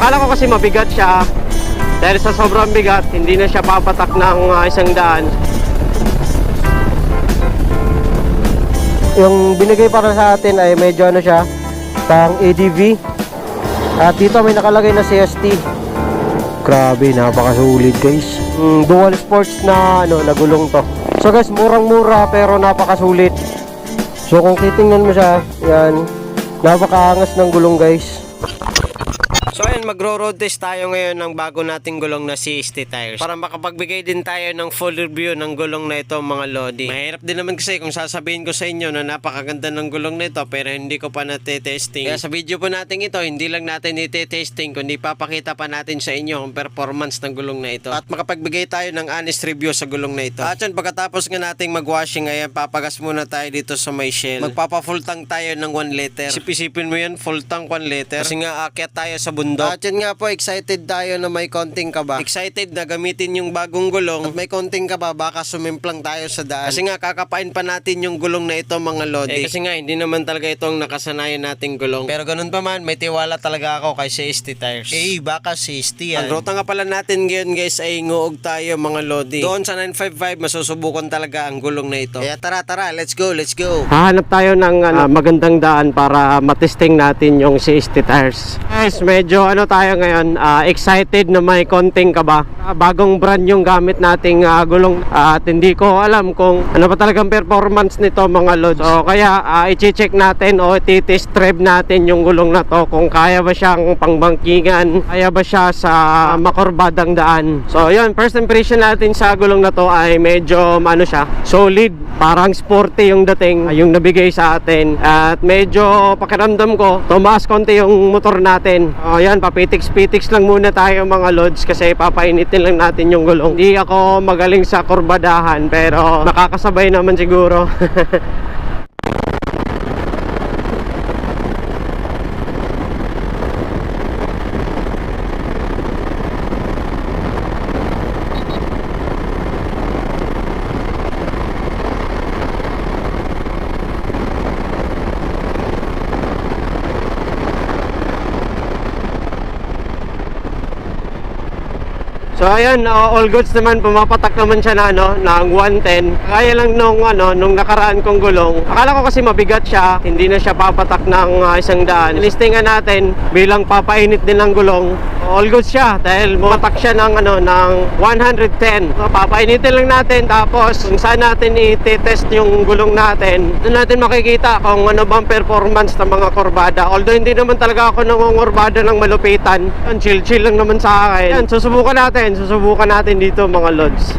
Akala ko kasi mabigat siya. Dahil sa sobrang bigat, hindi na siya papatak ng ah, isang daan. Yung binigay para sa atin ay medyo ano siya, pang ADV. At dito may nakalagay na CST. Grabe, napakasulit guys. Mm, dual sports na ano, nagulong to. So guys, murang-mura pero napakasulit. So kung titingnan mo siya, yan, napakaangas ng gulong guys. Magro-road test tayo ngayon ng bago nating gulong na CST tires para makapagbigay din tayo ng full review ng gulong na ito mga Lodi. Mahirap din naman kasi kung sasabihin ko sa inyo na napakaganda ng gulong na ito pero hindi ko pa nate-testing. Kaya sa video po natin ito, hindi lang natin ite-testing kundi papakita pa natin sa inyo ang performance ng gulong na ito at makapagbigay tayo ng honest review sa gulong na ito. At yun, pagkatapos nga nating mag-washing, ayan, papagas muna tayo dito sa may shell. Magpapa-full tank tayo ng 1 liter. Sipisipin mo yan, full tank 1 liter. Kasi nga, akyat tayo sa bundok. At yun nga po, excited tayo na may konting kaba. Excited na gamitin yung bagong gulong. At may konting kaba, baka sumimplang tayo sa daan. Kasi nga, kakapain pa natin yung gulong na ito mga lodi. Eh, kasi nga, hindi naman talaga itong nakasanayan nating gulong. Pero ganun pa man, may tiwala talaga ako kay CST Tires. Eh, baka 60 yan. Ang ruta nga pala natin ngayon guys ay nguog tayo mga lodi. Doon sa 955 masusubukan talaga ang gulong na ito. Kaya tara, tara, let's go, let's go. Hahanap tayo ng ano, magandang daan para matesting natin yung CST tires. Guys, medyo ano tayo ngayon, ah, excited na may konting kaba. Ah, bagong brand yung gamit nating ah, gulong at hindi ko alam kung ano pa talagang performance nito mga lods. So kaya ah, i-check natin o i-test drive natin yung gulong na to kung kaya ba siyang pangbangkingan, kaya ba siya sa makurbadang daan. So yun, first impression natin sa gulong na to ay medyo ano siya, solid, parang sporty yung dating, ah, yung nabigay sa atin. At medyo pakiramdam ko, tumaas konti yung motor natin. O yan, papitiks-pitiks lang muna tayo mga lods kasi papainitin lang natin yung gulong. Hindi ako magaling sa kurbadahan pero nakakasabay naman siguro. So ayun, uh, all goods naman, pumapatak naman siya na ano, ng 110. Kaya lang nung ano, nung nakaraan kong gulong. Akala ko kasi mabigat siya, hindi na siya papatak ng uh, isang daan. Listingan natin bilang papainit din ng gulong. All goods siya dahil bumatak siya ng ano ng 110. So, papainitin lang natin tapos kung saan natin i-test yung gulong natin, doon natin makikita kung ano bang performance ng mga kurbada. Although hindi naman talaga ako nangungurbada ng malupitan. Chill-chill lang naman sa akin. Yan, susubukan natin. Susubukan natin dito mga lods.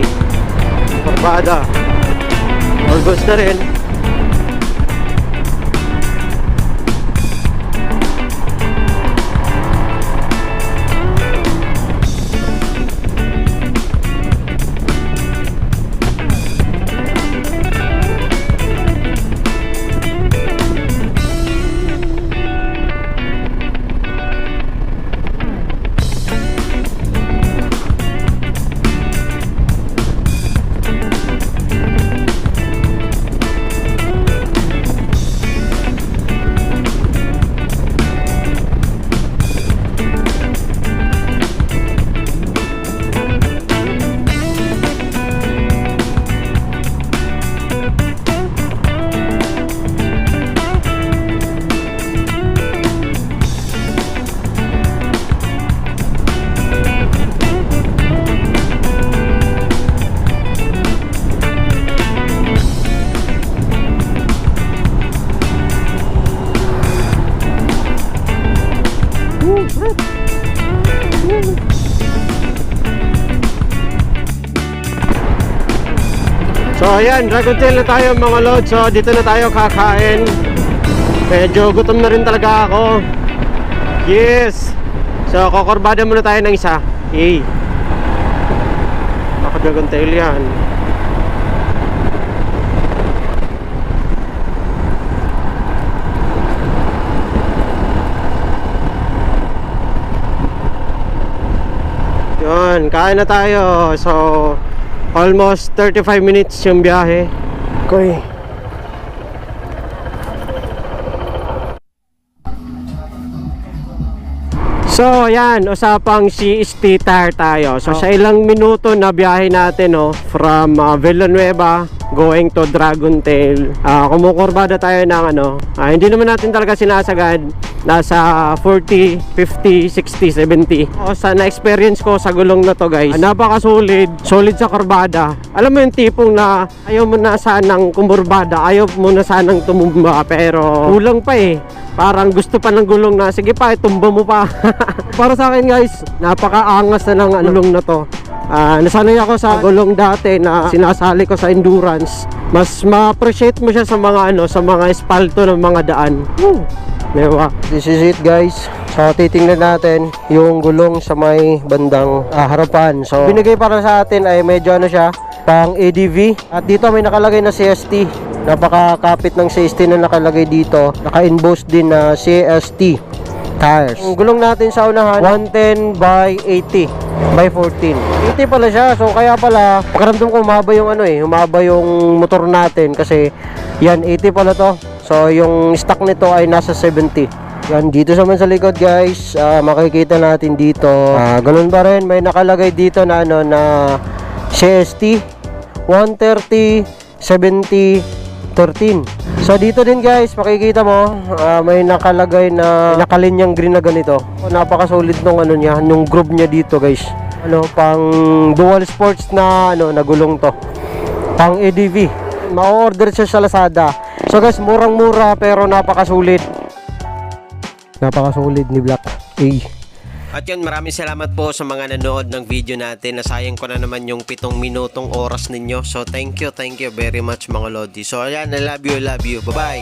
Kurbada. All goods na rin. So ayan, Dragon Tail na tayo mga lods. So dito na tayo kakain. Medyo gutom na rin talaga ako. Yes! So, kokorbada muna tayo ng isa. Yay! Ako Dragon Tail yan. Yun, kain na tayo. So, almost 35 minutes yung biyahe. Okay. So, ayan, usapang CST tire tayo. So, sa ilang minuto na biyahe natin, no, from uh, Villanueva going to Dragon Tail. Uh, kumukurbada tayo ng ano, ah, hindi naman natin talaga sinasagad. Nasa 40, 50, 60, 70. O, sa na-experience ko sa gulong na to, guys, ah, napaka-solid. Solid sa kurbada. Alam mo yung tipong na ayaw mo na sanang kumurbada, ayaw mo na sanang tumumba, pero kulang pa eh parang gusto pa ng gulong na sige pa itumba mo pa para sa akin guys napakaangas na ng gulong na to Ah, nasanay ako sa gulong dati na sinasali ko sa endurance mas ma-appreciate mo siya sa mga ano sa mga espalto ng mga daan Woo! This is it guys. So titingnan natin yung gulong sa may bandang ah, harapan. So binigay para sa atin ay medyo ano siya, pang ADV. At dito may nakalagay na CST. Napakakapit ng CST na nakalagay dito. Naka-emboss din na CST tires. Ang gulong natin sa unahan 110 by 80 by 14. 80 pala siya. So kaya pala pakiramdam ko humaba yung ano eh, humaba yung motor natin kasi yan 80 pala to. So yung stock nito ay nasa 70. Yan dito naman sa likod guys, ah, makikita natin dito. Ah, ganun pa rin may nakalagay dito na ano na CST 130 70 13. So dito din guys, makikita mo, ah, may nakalagay na nakalinyang green na ganito. So, napaka-solid nung ano niya, nung groove niya dito guys. Ano, pang dual sports na ano, nagulong to. Pang ADV. Ma-order siya sa Lazada. So guys, murang-mura pero napaka-solid. Napaka-solid ni Black A. At yun, maraming salamat po sa mga nanood ng video natin. Nasayang ko na naman yung pitong minutong oras ninyo. So, thank you, thank you very much mga Lodi. So, ayan, I love you, I love you. Bye-bye!